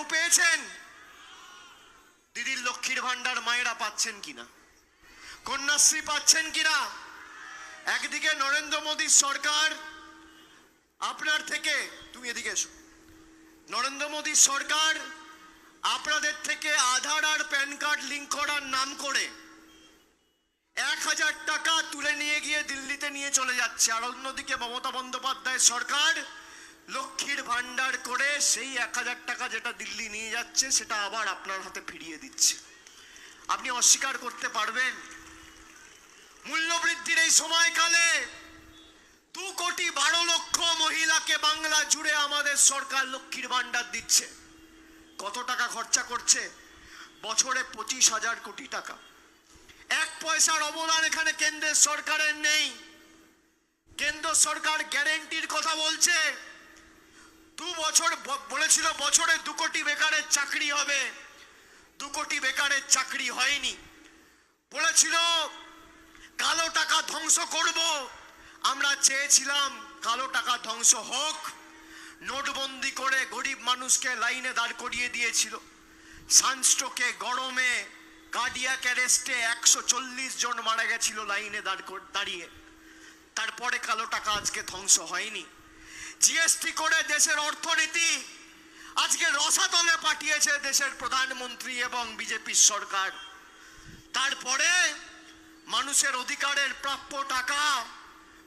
কেউ পেয়েছেন? দিদির লক্ষ্মীর ভান্ডার মায়েরা পাচ্ছেন কিনা? কন্যাশ্রী পাচ্ছেন কিনা? একদিকে নরেন্দ্র মোদীর সরকার, আপনার থেকে, তুমি এদিকে এসো। নরেন্দ্র মোদীর সরকার, আপনাদের থেকে আধার আর প্যান কার্ড লিঙ্ক করার নাম করে এক হাজার টাকা তুলে নিয়ে গিয়ে দিল্লিতে নিয়ে চলে যাচ্ছে। আর অন্যদিকে মমতা বন্দ্যোপাধ্যায়ের সরকার লক্ষ্মীর ভান্ডার করে সেই এক হাজার টাকা যেটা দিল্লি নিয়ে যাচ্ছে, সেটা আবার আপনার হাতে ফিরিয়ে দিচ্ছে। আপনি অস্বীকার করতে পারবেন। মূল্যবৃদ্ধির এই সময়কালে দু কোটি বারো লক্ষ মহিলাকে বাংলা জুড়ে আমাদের সরকার লক্ষ্মীর ভান্ডার দিচ্ছে। কত টাকা খরচা করছে? বছরে পঁচিশ হাজার কোটি টাকা। এক পয়সার অবদান এখানে কেন্দ্রের সরকারের নেই। কেন্দ্র সরকার গ্যারেন্টির কথা বলছে। বছর বলেছিল বছরে দু কোটি বেকারের চাকরি হবে। দু কোটি বেকারের চাকরি হয়নি। বলেছিল, কালো টাকা ধ্বংস করব। আমরা চেয়েছিলাম, কালো টাকা ধ্বংস হোক। নোটবন্দি করে গরিব মানুষকে লাইনে দাঁড় করিয়ে দিয়েছিল। সানস্ট্রোকে, গরমে, কার্ডিয়াক অ্যারেস্টে একশো চল্লিশ জন মারা গেছিল লাইনে দাঁড় দাঁড়িয়ে। তারপরে কালো টাকা আজকে ধ্বংস হয়নি। জিএসটি করে দেশের অর্থনীতি। আজকে রসাতলে পাঠিয়েছে দেশের প্রধানমন্ত্রী এবং বিজেপির সরকার। তারপরে মানুষের অধিকারের প্রাপ্য টাকা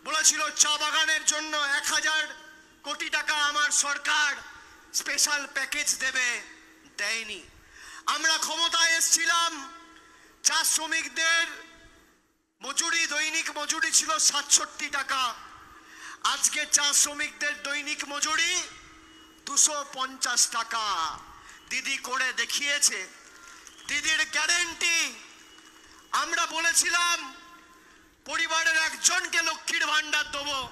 বলেছিল, চা বাগানের জন্য এক হাজার কোটি টাকা আমার সরকার স্পেশাল প্যাকেজ দেবে। দেয়নি। আমরা ক্ষমতায় এসছিলাম। চা শ্রমিকদের মজুরি, দৈনিক মজুরি ছিল সাতষট্টি টাকা। আজকে চা শ্রমিকদের দৈনিক মজুরি দুশো পঞ্চাশ টাকা। দিদি করে দেখিয়েছে। দিদির গ্যারেন্টি। আমরা বলেছিলাম, পরিবারের একজনকে লক্ষ্মীর ভান্ডার দেবো।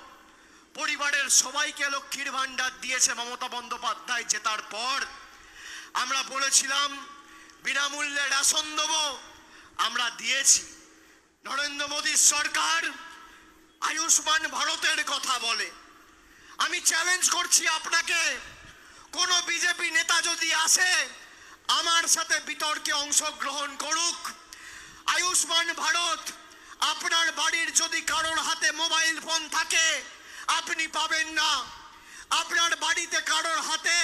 পরিবারের সবাইকে লক্ষ্মীর ভান্ডার দিয়েছে মমতা বন্দ্যোপাধ্যায় জেতার পর। আমরা বলেছিলাম, বিনামূল্যে রেশন দেবো। আমরা দিয়েছি। নরেন্দ্র মোদীর সরকার আয়ুষ্মান ভারতের কথা বলে। আমি চ্যালেঞ্জ করছি আপনাকে, কোনো বিজেপি নেতা যদি আসে, আমার সাথে বিতর্কে অংশগ্রহণ করুক। আয়ুষ্মান ভারত, আপনার বাড়ির যদি কারোর হাতে মোবাইল ফোন থাকে, আপনি পাবেন না। আপনার বাড়িতে কারোর হাতে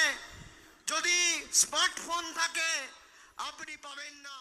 যদি স্মার্টফোন থাকে, আপনি পাবেন না।